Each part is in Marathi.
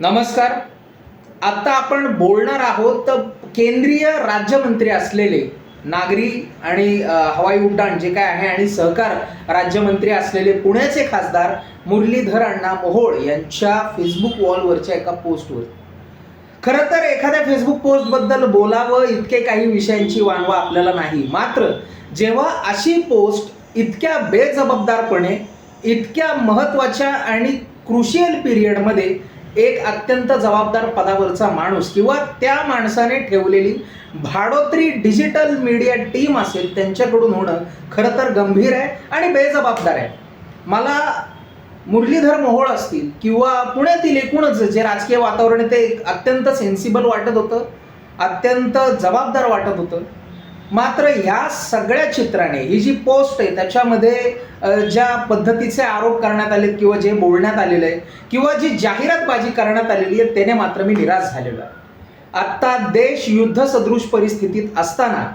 नमस्कार. आत्ता आपण बोलणार आहोत तर केंद्रीय राज्यमंत्री असलेले नागरी आणि हवाई उड्डाण जे काय आहे आणि सहकार राज्यमंत्री असलेले पुण्याचे खासदार मुरलीधर अण्णा मोहोळ यांच्या फेसबुक वॉलवरच्या एका पोस्टवर. खरं तर एखाद्या फेसबुक पोस्टबद्दल बोलावं इतके काही विषयांची वानवा आपल्याला नाही. मात्र जेव्हा अशी पोस्ट इतक्या बेजबाबदारपणे इतक्या महत्त्वाच्या आणि क्रुशियल पिरियडमध्ये एक अत्यंत जबाबदार पदावरचा माणूस किंवा त्या माणसाने ठेवलेली भाडोत्री डिजिटल मीडिया टीम असेल त्यांच्याकडून होणं खरं तर गंभीर आहे आणि बेजबाबदार आहे. मला मुरलीधर मोहोळ असतील किंवा पुण्यातील एकूणच जे राजकीय वातावरण आहे ते अत्यंत सेन्सिबल वाटत होतं अत्यंत जबाबदार वाटत होतं. मात्र ह्या सगळ्या चित्राने ही जी पोस्ट आहे त्याच्यामध्ये ज्या पद्धतीचे आरोप करण्यात आलेत किंवा जे बोलण्यात आलेलं आहे किंवा जी जाहिरातबाजी करण्यात आलेली आहे त्याने मात्र मी निराश झालेलो आहे. आत्ता देश युद्ध सदृश परिस्थितीत असताना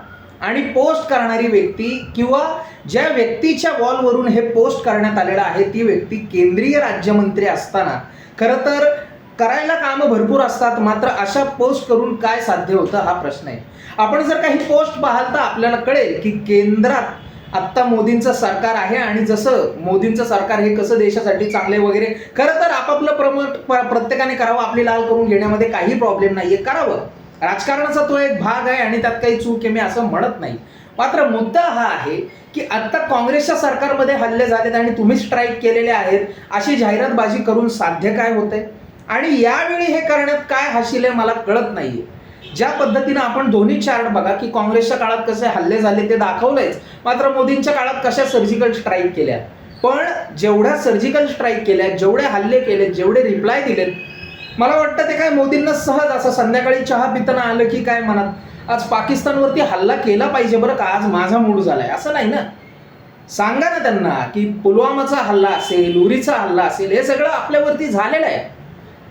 आणि पोस्ट करणारी व्यक्ती किंवा ज्या व्यक्तीच्या वॉलवरून हे पोस्ट करण्यात आलेलं आहे ती व्यक्ती केंद्रीय राज्यमंत्री असताना खरं तर करायला कामं भरपूर असतात मात्र अशा पोस्ट करून काय साध्य होतं हा प्रश्न आहे. आपण जर काही पोस्ट पाहाल तर आपल्याला कळेल की केंद्रात आत्ता मोदींचं सरकार आहे आणि जसं मोदींचं सरकार हे कसं देशासाठी चांगले वगैरे खरं तर आपापलं प्रमोट प्रत्येकाने करावं आपली लाल करून घेण्यामध्ये काही प्रॉब्लेम नाहीये करावं. राजकारणाचा तो एक भाग आहे आणि त्यात काही चूक आहे मी असं म्हणत नाही. मात्र मुद्दा हा आहे की आत्ता काँग्रेसच्या सरकारमध्ये हल्ले झालेत आणि तुम्ही स्ट्राईक केलेले आहेत अशी जाहिरातबाजी करून साध्य काय होतंय? आणि यावेळी हे करण्यात काय हाशिले मला कळत नाहीये. ज्या पद्धतीनं आपण दोन्ही चार्ट बघा की काँग्रेसच्या काळात कसे हल्ले झाले ते दाखवलंयच मात्र मोदींच्या काळात कशा सर्जिकल स्ट्राईक केल्या. पण जेवढ्या सर्जिकल स्ट्राईक केल्या जेवढे हल्ले केले जेवढे रिप्लाय दिलेत मला वाटतं ते काय मोदींना सहज असं संध्याकाळी चहा पिताना आलं की काय म्हणत आज पाकिस्तानवरती हल्ला केला पाहिजे बरं का आज माझा मूड झालाय. असं नाही ना. सांगा ना त्यांना की पुलवामाचा हल्ला असेल उरीचा हल्ला असेल हे सगळं आपल्यावरती झालेलं आहे.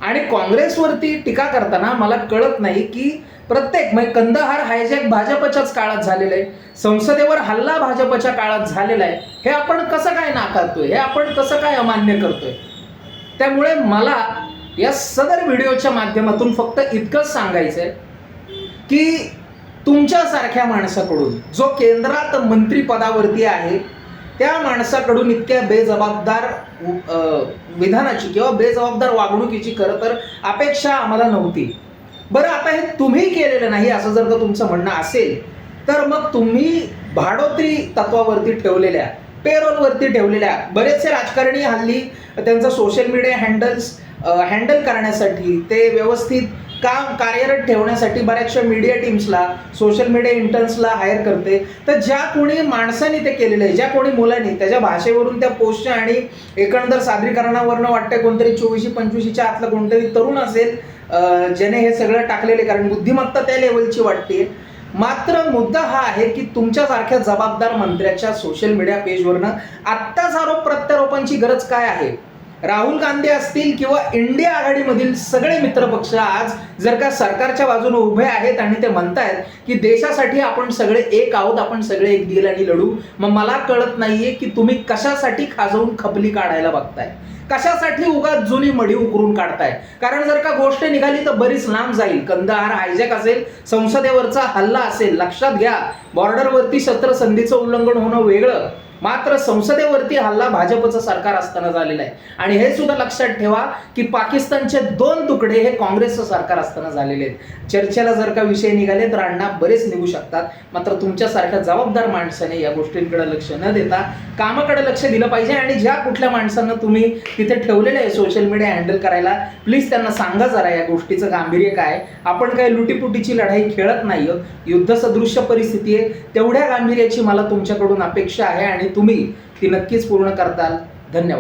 आणि काँग्रेसवरती टीका करताना मला कळत नाही की प्रत्येक म्हणजे कंदहार हायजॅक भाजपच्याच काळात झालेलं आहे. संसदेवर हल्ला भाजपच्या काळात झालेला आहे. हे आपण कसं काय नाकारतोय? हे आपण कसं काय अमान्य करतोय? त्यामुळे मला या सदर व्हिडिओच्या माध्यमातून फक्त इतकंच सांगायचं आहे की तुमच्यासारख्या माणसाकडून जो केंद्रात मंत्रिपदावरती आहे त्या माणसाकडून इतक्या बेजबाबदार विधानाची किंवा बेजबाबदार वागणुकीची खरं तर अपेक्षा आम्हाला नव्हती. बरं आता हे तुम्ही केलेलं नाही असं जर का तुमचं म्हणणं असेल तर मग तुम्ही भाडोत्री तत्वावरती ठेवलेल्या पेरोलवरती ठेवलेल्या बरेचसे राजकारणी हल्ली त्यांचं सोशल मीडिया हँडल्स हँडल करण्यासाठी ते व्यवस्थित काम कार्यरत ठेवण्यासाठी बऱ्याचशा मीडिया टीम्सला सोशल मीडिया इंटर्न्सला हायर करते. तर ज्या कोणी माणसाने ते केलेलं आहे ज्या कोणी मुलांनी त्याच्या भाषेवरून त्या पोस्टच्या आणि एकंदर सादरीकरणावरनं वाटतं कोणतरी चोवीशी पंचवीसच्या आतलं कोणतरी तरुण असेल ज्याने हे सगळं टाकलेले कारण बुद्धिमत्ता त्या लेवलची वाटते. मात्र मुद्दा हा आहे की तुमच्यासारख्या जबाबदार मंत्र्याच्या सोशल मीडिया पेजवरनं आत्ताच आरोप प्रत्यारोपांची गरज काय आहे? राहुल गांधी असतील किंवा इंडिया आघाडीमधील सगळे मित्रपक्ष आज जर का सरकारच्या बाजूने उभे आहेत आणि ते म्हणतायत की देशासाठी आपण सगळे एक आहोत आपण सगळे एक दिल आणि लढू मग मला कळत नाहीये की तुम्ही कशासाठी खाजवून खपली काढायला बघताय. कशासाठी उगाच जुनी मडी उकरून काढताय? कारण जर का गोष्ट निघाली तर बरीच लांब जाईल. कंदहार हायजॅक असेल संसदेवरचा हल्ला असेल. लक्षात घ्या बॉर्डरवरती शस्त्रसंधीचं उल्लंघन होणं वेगळं. मात्र संसदेवरती हल्ला भाजपचं सरकार असताना झालेला आहे. आणि हे सुद्धा लक्षात ठेवा की पाकिस्तानचे दोन तुकडे हे काँग्रेसचं सरकार असताना झालेले आहेत. चर्चेला जर का विषय निघाले तर अण्णा बरेच निघू शकतात. मात्र तुमच्यासारख्या जबाबदार माणसाने या गोष्टींकडे लक्ष न देता कामाकडे लक्ष दिलं पाहिजे आणि ज्या कुठल्या माणसांना तुम्ही तिथे ठेवलेलं आहे सोशल मीडिया हँडल करायला प्लीज त्यांना सांगा जरा या गोष्टीचं गांभीर्य काय. आपण काही लुटीपुटीची लढाई खेळत नाही युद्ध सदृश्य परिस्थिती आहे. तेवढ्या गांभीर्याची मला तुमच्याकडून अपेक्षा आहे आणि तुम्ही ती नक्कीच पूर्ण करताल. धन्यवाद.